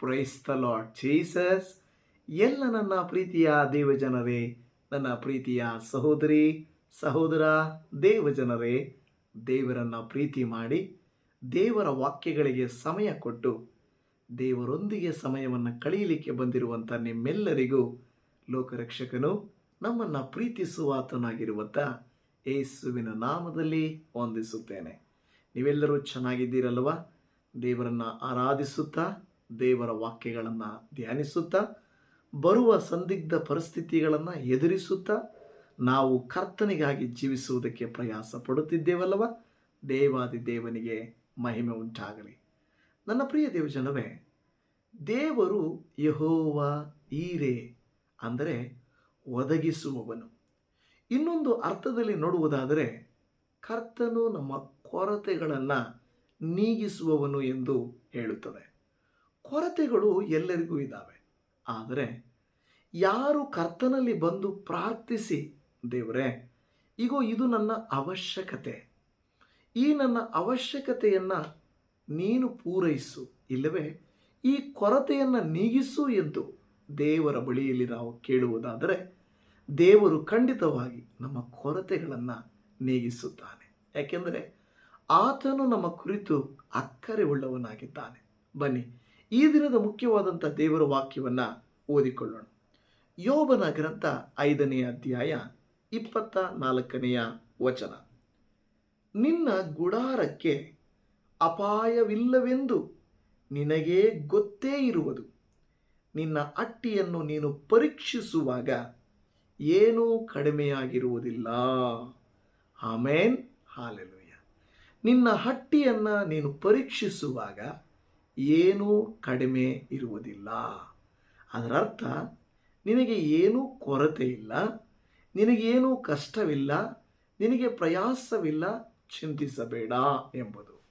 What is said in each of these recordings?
Praise the lord Jesus ಎಲ್ಲ ನನ್ನ ಪ್ರೀತಿಯ ದೇವಜನರೇ, ನನ್ನ ಪ್ರೀತಿಯ ಸಹೋದರಿ, ಸಹೋದರ, ದೇವಜನರೇ, ದೇವರನ್ನು ಪ್ರೀತಿ ಮಾಡಿ, ದೇವರ ವಾಕ್ಯಗಳಿಗೆ ಸಮಯ ಕೊಟ್ಟು, ದೇವರೊಂದಿಗೆ ಸಮಯವನ್ನು ಕಳೆಯಲಿಕ್ಕೆ ಬಂದಿರುವಂಥ ನಿಮ್ಮೆಲ್ಲರಿಗೂ ಲೋಕರಕ್ಷಕನು ನಮ್ಮನ್ನು ಪ್ರೀತಿಸುವಾತನಾಗಿರುವಂಥ ಯೇಸುವಿನ ನಾಮದಲ್ಲಿ ವಂದಿಸುತ್ತೇನೆ. ನೀವೆಲ್ಲರೂ ಚೆನ್ನಾಗಿದ್ದೀರಲ್ವ? ದೇವರನ್ನು ಆರಾಧಿಸುತ್ತಾ ದೇವರ ವಾಕ್ಯಗಳನ್ನು ಧ್ಯಾನಿಸುತ್ತಾ, ಬರುವ ಸಂದಿಗ್ಧ ಪರಿಸ್ಥಿತಿಗಳನ್ನು ಎದುರಿಸುತ್ತಾ ನಾವು ಕರ್ತನಿಗಾಗಿ ಜೀವಿಸುವುದಕ್ಕೆ ಪ್ರಯಾಸ ಪಡುತ್ತಿದ್ದೇವಲ್ಲವ? ದೇವಾದಿ ದೇವನಿಗೆ ಮಹಿಮೆ ಉಂಟಾಗಲಿ. ನನ್ನ ಪ್ರಿಯ ದೇವಜನವೇ, ದೇವರು ಯಹೋವ ಈರೆ ಅಂದರೆ ಒದಗಿಸುವವನು. ಇನ್ನೊಂದು ಅರ್ಥದಲ್ಲಿ ನೋಡುವುದಾದರೆ, ಕರ್ತನು ನಮ್ಮ ಕೊರತೆಗಳನ್ನು ನೀಗಿಸುವವನು ಎಂದು ಹೇಳುತ್ತದೆ. ಕೊರತೆಗಳು ಎಲ್ಲರಿಗೂ ಇದ್ದಾವೆ. ಆದರೆ ಯಾರು ಕರ್ತನಲ್ಲಿ ಬಂದು ಪ್ರಾರ್ಥಿಸಿ, ದೇವರೇ ಈಗೋ ಇದು ನನ್ನ ಅವಶ್ಯಕತೆ. ಈ ನನ್ನ ಅವಶ್ಯಕತೆಯನ್ನು ನೀನು ಪೂರೈಸು, ಇಲ್ಲವೇ? ಈ ಕೊರತೆಯನ್ನು ನೀಗಿಸು ಎಂದು ದೇವರ ಬಳಿಯಲ್ಲಿ ನಾವು ಕೇಳುವುದಾದರೆ, ದೇವರು ಖಂಡಿತವಾಗಿ ನಮ್ಮ ಕೊರತೆಗಳನ್ನು ನೀಗಿಸುತ್ತಾನೆ. ಯಾಕೆಂದರೆ ಆತನು ನಮ್ಮ ಕುರಿತು ಅಕ್ಕರೆ ಉಳ್ಳವನಾಗಿದ್ದಾನೆ ಬನ್ನಿ ಈ ದಿನದ ಮುಖ್ಯವಾದಂಥ ದೇವರ ವಾಕ್ಯವನ್ನು ಓದಿಕೊಳ್ಳೋಣ. ಯೋಬನ ಗ್ರಂಥ ಐದನೆಯ ಅಧ್ಯಾಯ ಇಪ್ಪತ್ತ ನಾಲ್ಕನೆಯ ವಚನ. ನಿನ್ನ ಗುಡಾರಕ್ಕೆ ಅಪಾಯವಿಲ್ಲವೆಂದು ನಿನಗೇ ಗೊತ್ತೇ ಇರುವುದು. ನಿನ್ನ ಅಟ್ಟಿಯನ್ನು ನೀನು ಪರೀಕ್ಷಿಸುವಾಗ ಏನೂ ಕಡಿಮೆಯಾಗಿರುವುದಿಲ್ಲ. ಆಮೇನ್. ಹಾಲೆಲುಯ್ಯ ನಿನ್ನ ಹಟ್ಟಿಯನ್ನು ನೀನು ಪರೀಕ್ಷಿಸುವಾಗ ಏನೂ ಕಡಿಮೆ ಇರುವುದಿಲ್ಲ. ಅದರರ್ಥ, ನಿನಗೆ ಏನೂ ಕೊರತೆ ಇಲ್ಲ, ನಿನಗೇನೂ ಕಷ್ಟವಿಲ್ಲ, ನಿನಗೆ ಪ್ರಯಾಸವಿಲ್ಲ, ಚಿಂತಿಸಬೇಡ ಎಂಬುದು.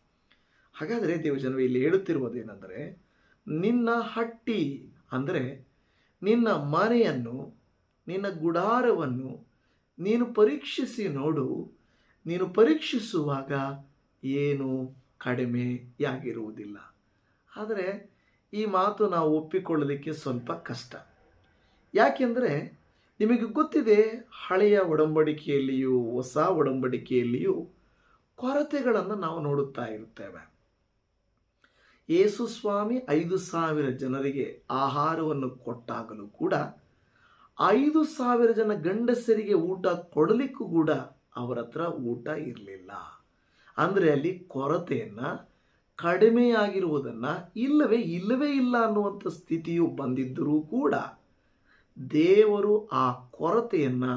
ಹಾಗಾದರೆ ದೇವಜನವೇ, ಇಲ್ಲಿ ಹೇಳುತ್ತಿರುವುದೇನೆಂದರೆ, ನಿನ್ನ ಹಟ್ಟಿ ಅಂದರೆ ನಿನ್ನ ಮನೆಯನ್ನು, ನಿನ್ನ ಗುಡಾರವನ್ನು ನೀನು ಪರೀಕ್ಷಿಸಿ ನೋಡು, ನೀನು ಪರೀಕ್ಷಿಸುವಾಗ ಏನೂ ಕಡಿಮೆಯಾಗಿರುವುದಿಲ್ಲ. ಆದರೆ ಈ ಮಾತು ನಾವು ಒಪ್ಪಿಕೊಳ್ಳಲಿಕ್ಕೆ ಸ್ವಲ್ಪ ಕಷ್ಟ. ಯಾಕೆಂದರೆ ನಿಮಗೆ ಗೊತ್ತಿದೆ, ಹಳೆಯ ಒಡಂಬಡಿಕೆಯಲ್ಲಿಯೂ ಹೊಸ ಒಡಂಬಡಿಕೆಯಲ್ಲಿಯೂ ಕೊರತೆಗಳನ್ನು ನಾವು ನೋಡುತ್ತಾ ಇರುತ್ತೇವೆ ಯೇಸು ಸ್ವಾಮಿ ಐದು ಸಾವಿರ ಜನರಿಗೆ ಆಹಾರವನ್ನು ಕೊಟ್ಟಾಗಲೂ ಕೂಡ, ಐದು ಸಾವಿರ ಜನ ಗಂಡಸರಿಗೆ ಊಟ ಕೊಡಲಿಕ್ಕೂ ಕೂಡ ಅವರ ಹತ್ರ ಊಟ ಇರಲಿಲ್ಲ. ಅಂದರೆ ಅಲ್ಲಿ ಕೊರತೆಯನ್ನು ಕಡಿಮೆಯಾಗಿರುವುದನ್ನು ಇಲ್ಲವೇ ಇಲ್ಲವೇ ಇಲ್ಲ ಅನ್ನುವಂಥ ಸ್ಥಿತಿಯು ಬಂದಿದ್ದರೂ ಕೂಡ ದೇವರು ಆ ಕೊರತೆಯನ್ನು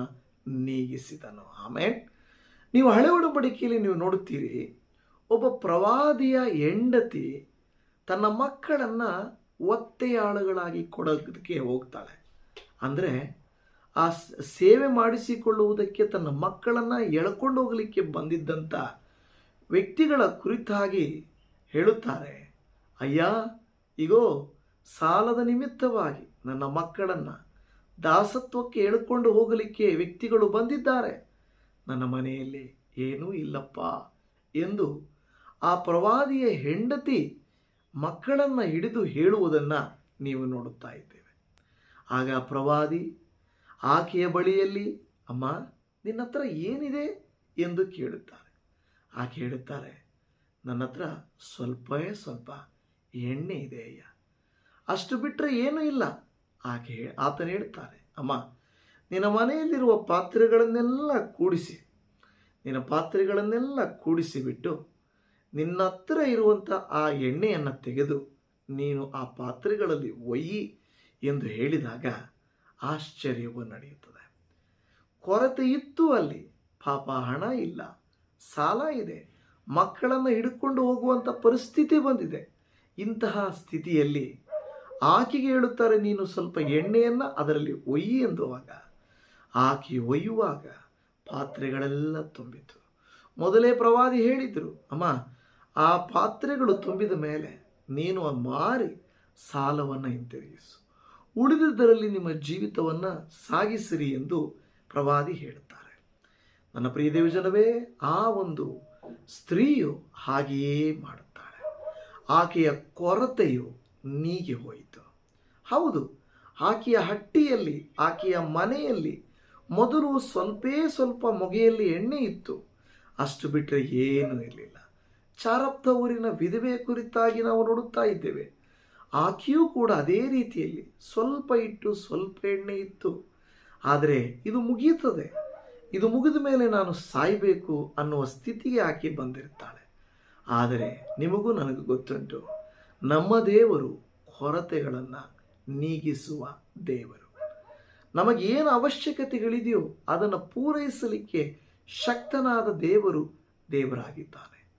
ನೀಗಿಸಿದನು. ಆಮೇಲೆ ನೀವು ಹಳೆ ಒಡಂಬಡಿಕೆಯಲ್ಲಿ ನೀವು ನೋಡುತ್ತೀರಿ, ಒಬ್ಬ ಪ್ರವಾದಿಯ ಹೆಂಡತಿ ತನ್ನ ಮಕ್ಕಳನ್ನು ಒತ್ತೆಯಾಳುಗಳಾಗಿ ಕೊಡೋದಕ್ಕೆ ಹೋಗ್ತಾಳೆ. ಅಂದರೆ ಆ ಸೇವೆ ಮಾಡಿಸಿಕೊಳ್ಳುವುದಕ್ಕೆ ತನ್ನ ಮಕ್ಕಳನ್ನು ಎಳ್ಕೊಂಡು ಹೋಗಲಿಕ್ಕೆ ಬಂದಿದ್ದಂಥ ವ್ಯಕ್ತಿಗಳ ಕುರಿತಾಗಿ ಹೇಳುತ್ತಾರೆ, ಅಯ್ಯ, ಇಗೋ, ಸಾಲದ ನಿಮಿತ್ತವಾಗಿ ನನ್ನ ಮಕ್ಕಳನ್ನು ದಾಸತ್ವಕ್ಕೆ ಎಳ್ಕೊಂಡು ಹೋಗಲಿಕ್ಕೆ ವ್ಯಕ್ತಿಗಳು ಬಂದಿದ್ದಾರೆ. ನನ್ನ ಮನೆಯಲ್ಲಿ ಏನೂ ಇಲ್ಲಪ್ಪ ಎಂದು ಆ ಪ್ರವಾದಿಯ ಹೆಂಡತಿ ಮಕ್ಕಳನ್ನು ಹಿಡಿದು ಹೇಳುವುದನ್ನು ನೀವು ನೋಡುತ್ತಾ ಇದ್ದೇವೆ. ಆಗ ಪ್ರವಾದಿ, ಆಕೆಯ ಬಳಿಯಲ್ಲಿ, ಅಮ್ಮ ನಿನ್ನ ಹತ್ರ ಏನಿದೆ? ಎಂದು ಕೇಳುತ್ತಾರೆ. ಆಕೆ ಹೇಳುತ್ತಾರೆ ನನ್ನ ಹತ್ರ ಸ್ವಲ್ಪವೇ ಸ್ವಲ್ಪ ಎಣ್ಣೆ ಇದೆ ಅಯ್ಯ. ಅಷ್ಟು ಬಿಟ್ಟರೆ ಏನೂ ಇಲ್ಲ. ಆಕೆ ಆತನ ಹೇಳ್ತಾರೆ ಅಮ್ಮ, ನಿನ್ನ ಮನೆಯಲ್ಲಿರುವ ಪಾತ್ರೆಗಳನ್ನೆಲ್ಲ ಕೂಡಿಸಿ, ನಿನ್ನ ಪಾತ್ರೆಗಳನ್ನೆಲ್ಲ ಕೂಡಿಸಿಬಿಟ್ಟು ನಿನ್ನ ಹತ್ರ ಇರುವಂಥ ಆ ಎಣ್ಣೆಯನ್ನು ತೆಗೆದು ನೀನು ಆ ಪಾತ್ರೆಗಳಲ್ಲಿ ಒಯ್ಯಿ ಎಂದು ಹೇಳಿದಾಗ ಆಶ್ಚರ್ಯವು ನಡೆಯುತ್ತದೆ. ಕೊರತೆ ಇತ್ತು ಅಲ್ಲಿ. ಪಾಪ ಹಣ ಇಲ್ಲ. ಸಾಲ ಇದೆ. ಮಕ್ಕಳನ್ನು ಹಿಡ್ಕೊಂಡು ಹೋಗುವಂಥ ಪರಿಸ್ಥಿತಿ ಬಂದಿದೆ. ಇಂತಹ ಸ್ಥಿತಿಯಲ್ಲಿ ಆಕೆಗೆ ಹೇಳುತ್ತಾರೆ, ನೀನು ಸ್ವಲ್ಪ ಎಣ್ಣೆಯನ್ನು ಅದರಲ್ಲಿ ಒಯ್ಯಿ ಎಂದುವಾಗ ಆಕೆ ಒಯ್ಯುವಾಗ ಪಾತ್ರೆಗಳೆಲ್ಲ ತುಂಬಿತು. ಮೊದಲೇ ಪ್ರವಾದಿ ಹೇಳಿದರು, ಅಮ್ಮ, ಆ ಪಾತ್ರೆಗಳು ತುಂಬಿದ ಮೇಲೆ ನೀನು ಮಾರಿ ಸಾಲವನ್ನು ಹಿಂತಿರುಗಿಸು. ಉಳಿದದರಲ್ಲಿ ನಿಮ್ಮ ಜೀವಿತವನ್ನು ಸಾಗಿಸಿರಿ ಎಂದು ಪ್ರವಾದಿ ಹೇಳುತ್ತಾರೆ. ನನ್ನ ಪ್ರಿಯ ದೇವಜನವೇ, ಆ ಒಂದು ಸ್ತ್ರೀಯು ಹಾಗೆಯೇ ಮಾಡುತ್ತಾಳೆ ಆಕೆಯ ಕೊರತೆಯು ನೀಗಿ ಹೋಯಿತು. ಹೌದು, ಆಕೆಯ ಹಟ್ಟಿಯಲ್ಲಿ, ಆಕೆಯ ಮನೆಯಲ್ಲಿ ಮೊದಲು ಸ್ವಲ್ಪೇ ಸ್ವಲ್ಪ ಮೊಗೆಯಲ್ಲಿ ಎಣ್ಣೆ ಇತ್ತು. ಅಷ್ಟು ಬಿಟ್ಟರೆ ಏನೂ ಇರಲಿಲ್ಲ. ಚಾರಪ್ತ ಊರಿನ ವಿಧವೆ ಕುರಿತಾಗಿ ನಾವು ನೋಡುತ್ತಾ ಇದ್ದೇವೆ. ಆಕೆಯೂ ಕೂಡ ಅದೇ ರೀತಿಯಲ್ಲಿ ಸ್ವಲ್ಪ ಇಟ್ಟು ಸ್ವಲ್ಪ ಎಣ್ಣೆ ಇತ್ತು. ಆದರೆ ಇದು ಮುಗಿಯುತ್ತದೆ. ಇದು ಮುಗಿದ ಮೇಲೆ ನಾನು ಸಾಯಬೇಕು ಅನ್ನುವ ಸ್ಥಿತಿಗೆ ಆಕೆ ಬಂದಿರ್ತಾಳೆ. ಆದರೆ ನಿಮಗೂ ನನಗೂ ಗೊತ್ತುಂಟು, ನಮ್ಮ ದೇವರು ಕೊರತೆಗಳನ್ನು ನೀಗಿಸುವ ದೇವರು. ನಮಗೇನು ಅವಶ್ಯಕತೆಗಳಿದೆಯೋ ಅದನ್ನು ಪೂರೈಸಲಿಕ್ಕೆ ಶಕ್ತನಾದ ದೇವರು ದೇವರಾಗಿದ್ದಾನೆ.